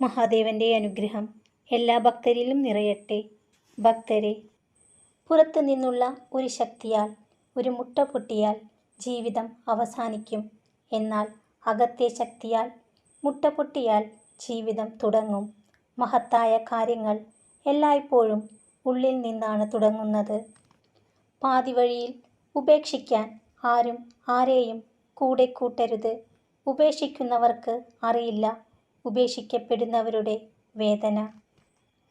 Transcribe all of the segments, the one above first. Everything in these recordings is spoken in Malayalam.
മഹാദേവന്റെ അനുഗ്രഹം എല്ലാ ഭക്തരിലും നിറയട്ടെ. ഭക്തരെ പുറത്തു നിന്നുള്ള ഒരു ശക്തിയാൽ ഒരു മുട്ട പൊട്ടിയാൽ ജീവിതം അവസാനിക്കും. എന്നാൽ അകത്തെ ശക്തിയാൽ മുട്ട പൊട്ടിയാൽ ജീവിതം തുടങ്ങും. മഹത്തായ കാര്യങ്ങൾ എല്ലായ്പ്പോഴും ഉള്ളിൽ നിന്നാണ് തുടങ്ങുന്നത്. പാതി വഴിയിൽ ഉപേക്ഷിക്കാൻ ആരും ആരെയും കൂടെ കൂട്ടരുത്. ഉപേക്ഷിക്കുന്നവർക്ക് അറിയില്ല. ഉപേക്ഷിക്കപ്പെടുന്നവരുടെ വേദന.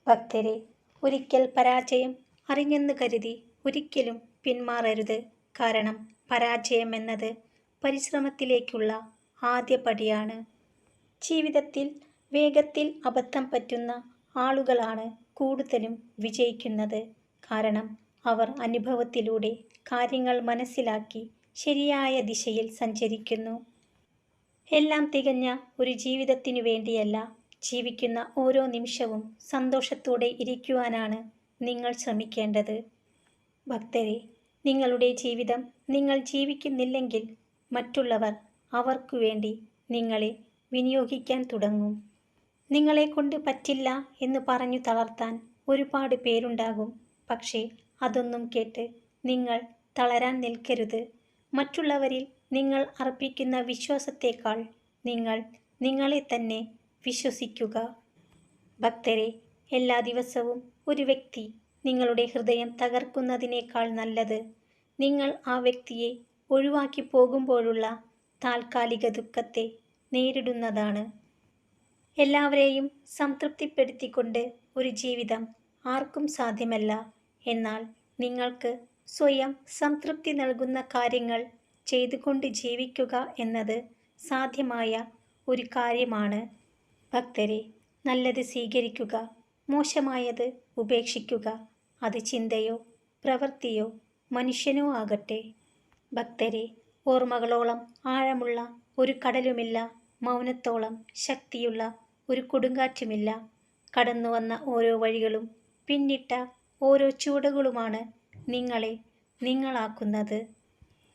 ഭക്തരെ ഒരിക്കൽ പരാജയം അറിഞ്ഞെന്ന് കരുതി ഒരിക്കലും പിന്മാറരുത്. കാരണം പരാജയം എന്നത് പരിശ്രമത്തിലേക്കുള്ള ആദ്യ പടിയാണ്. ജീവിതത്തിൽ വേഗത്തിൽ അബദ്ധം പറ്റുന്ന ആളുകളാണ് കൂടുതലും വിജയിക്കുന്നത്. കാരണം അവർ അനുഭവത്തിലൂടെ കാര്യങ്ങൾ മനസ്സിലാക്കി ശരിയായ ദിശയിൽ സഞ്ചരിക്കുന്നു. എല്ലാം തികഞ്ഞ ഒരു ജീവിതത്തിനു വേണ്ടിയല്ല ജീവിക്കുന്ന ഓരോ നിമിഷവും സന്തോഷത്തോടെ ഇരിക്കുവാനാണ് നിങ്ങൾ ശ്രമിക്കേണ്ടത്. ഭക്തരെ നിങ്ങളുടെ ജീവിതം നിങ്ങൾ ജീവിക്കുന്നില്ലെങ്കിൽ മറ്റുള്ളവർ അവർക്കു വേണ്ടി നിങ്ങളെ വിനിയോഗിക്കാൻ തുടങ്ങും. നിങ്ങളെ കൊണ്ട് പറ്റില്ല എന്ന് പറഞ്ഞു തളർത്താൻ ഒരുപാട് പേരുണ്ടാകും. പക്ഷേ അതൊന്നും കേട്ട് നിങ്ങൾ തളരാൻ നിൽക്കരുത്. മറ്റുള്ളവരിൽ നിങ്ങൾ അർപ്പിക്കുന്ന വിശ്വാസത്തേക്കാൾ നിങ്ങൾ നിങ്ങളെ തന്നെ വിശ്വസിക്കുക. ഭക്തരെ എല്ലാ ദിവസവും ഒരു വ്യക്തി നിങ്ങളുടെ ഹൃദയം തകർക്കുന്നതിനേക്കാൾ നല്ലത് നിങ്ങൾ ആ വ്യക്തിയെ ഒഴിവാക്കി പോകുമ്പോഴുള്ള താൽക്കാലിക ദുഃഖത്തെ നേരിടുന്നതാണ്. എല്ലാവരെയും സംതൃപ്തിപ്പെടുത്തിക്കൊണ്ട് ഒരു ജീവിതം ആർക്കും സാധ്യമല്ല. എന്നാൽ നിങ്ങൾക്ക് സ്വയം സംതൃപ്തി നൽകുന്ന കാര്യങ്ങൾ ചെയ്തുകൊണ്ട് ജീവിക്കുക എന്നത് സാധ്യമായ ഒരു കാര്യമാണ്. ഭക്തരെ നല്ലത് സ്വീകരിക്കുക മോശമായത് ഉപേക്ഷിക്കുക അത് ചിന്തയോ പ്രവൃത്തിയോ മനുഷ്യനോ ആകട്ടെ. ഭക്തരെ ഓർമ്മകളോളം ആഴമുള്ള ഒരു കടലുമില്ല മൗനത്തോളം ശക്തിയുള്ള ഒരു കൊടുങ്കാറ്റുമില്ല. കടന്നു വന്ന ഓരോ വഴികളും പിന്നിട്ട ഓരോ ചുവടുകളുമാണ് നിങ്ങളെ നിങ്ങളാക്കുന്നത്.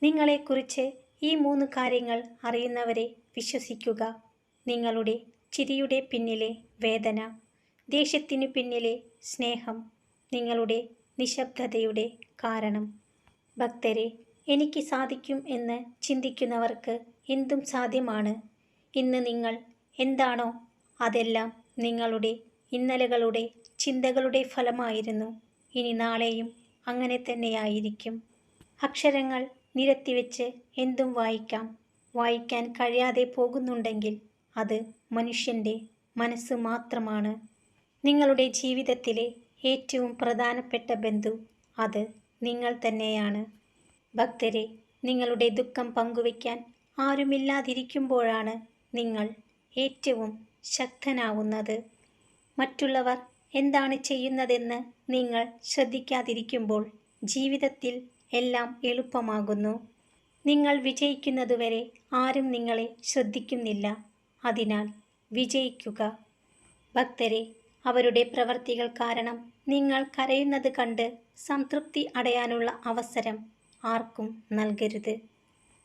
നിങ്ങളെക്കുറിച്ച് ഈ മൂന്ന് കാര്യങ്ങൾ അറിയുന്നവരെ വിശ്വസിക്കുക. നിങ്ങളുടെ ചിരിയുടെ പിന്നിലെ വേദന ദേഷ്യത്തിനു പിന്നിലെ സ്നേഹം നിങ്ങളുടെ നിശബ്ദതയുടെ കാരണം. ഭക്തരെ എനിക്ക് സാധിക്കും എന്ന് ചിന്തിക്കുന്നവർക്ക് എന്തും സാധ്യമാണ്. ഇന്ന് നിങ്ങൾ എന്താണോ അതെല്ലാം നിങ്ങളുടെ ഇന്നലകളുടെ ചിന്തകളുടെ ഫലമായിരുന്നു. ഇനി നാളെയും അങ്ങനെ തന്നെയായിരിക്കും. അക്ഷരങ്ങൾ നിരത്തിവെച്ച് എന്തും വായിക്കാം. വായിക്കാൻ കഴിയാതെ പോകുന്നുണ്ടെങ്കിൽ അത് മനുഷ്യന്റെ മനസ്സ് മാത്രമാണ്. നിങ്ങളുടെ ജീവിതത്തിലെ ഏറ്റവും പ്രധാനപ്പെട്ട ബന്ധു അത് നിങ്ങൾ തന്നെയാണ്. ഭക്തരെ നിങ്ങളുടെ ദുഃഖം പങ്കുവയ്ക്കാൻ ആരുമില്ലാതിരിക്കുമ്പോഴാണ് നിങ്ങൾ ഏറ്റവും ശക്തനാവുന്നത്. മറ്റുള്ളവർ എന്താണ് ചെയ്യുന്നതെന്ന് നിങ്ങൾ ശ്രദ്ധിക്കാതിരിക്കുമ്പോൾ ജീവിതത്തിൽ എല്ലാം എളുപ്പമാകുന്നു. നിങ്ങൾ വിജയിക്കുന്നതുവരെ ആരും നിങ്ങളെ ശ്രദ്ധിക്കുന്നില്ല. അതിനാൽ വിജയിക്കുക. ഭക്തരെ അവരുടെ പ്രവർത്തികൾ കാരണം നിങ്ങൾ കരയുന്നത് കണ്ട് സംതൃപ്തി അടയാനുള്ള അവസരം ആർക്കും നൽകരുത്.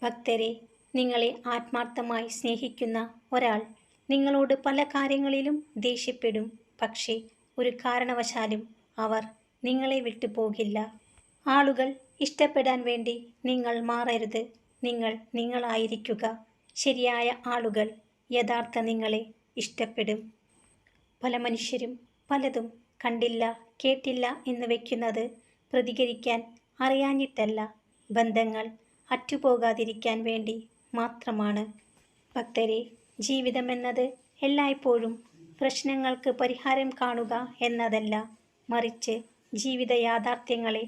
ഭക്തരെ നിങ്ങളെ ആത്മാർത്ഥമായി സ്നേഹിക്കുന്ന ഒരാൾ നിങ്ങളോട് പല കാര്യങ്ങളിലും ദേഷ്യപ്പെടും. പക്ഷേ ഒരു കാരണവശാലും അവർ നിങ്ങളെ വിട്ടുപോകില്ല. ആളുകൾ ഇഷ്ടപ്പെടാൻ വേണ്ടി നിങ്ങൾ മാറരുത്. നിങ്ങൾ നിങ്ങളായിരിക്കുക. ശരിയായ ആളുകൾ യഥാർത്ഥ നിങ്ങളെ ഇഷ്ടപ്പെടും. പല മനുഷ്യരും പലതും കണ്ടില്ല കേട്ടില്ല എന്ന് വയ്ക്കുന്നത് പ്രതികരിക്കാൻ അറിയാഞ്ഞിട്ടല്ല. ബന്ധങ്ങൾ അറ്റുപോകാതിരിക്കാൻ വേണ്ടി മാത്രമാണ്. ഭക്തരെ ജീവിതമെന്നത് എല്ലായ്പ്പോഴും പ്രശ്നങ്ങൾക്ക് പരിഹാരം കാണുക എന്നതല്ല. മറിച്ച് ജീവിത യാഥാർത്ഥ്യങ്ങളെ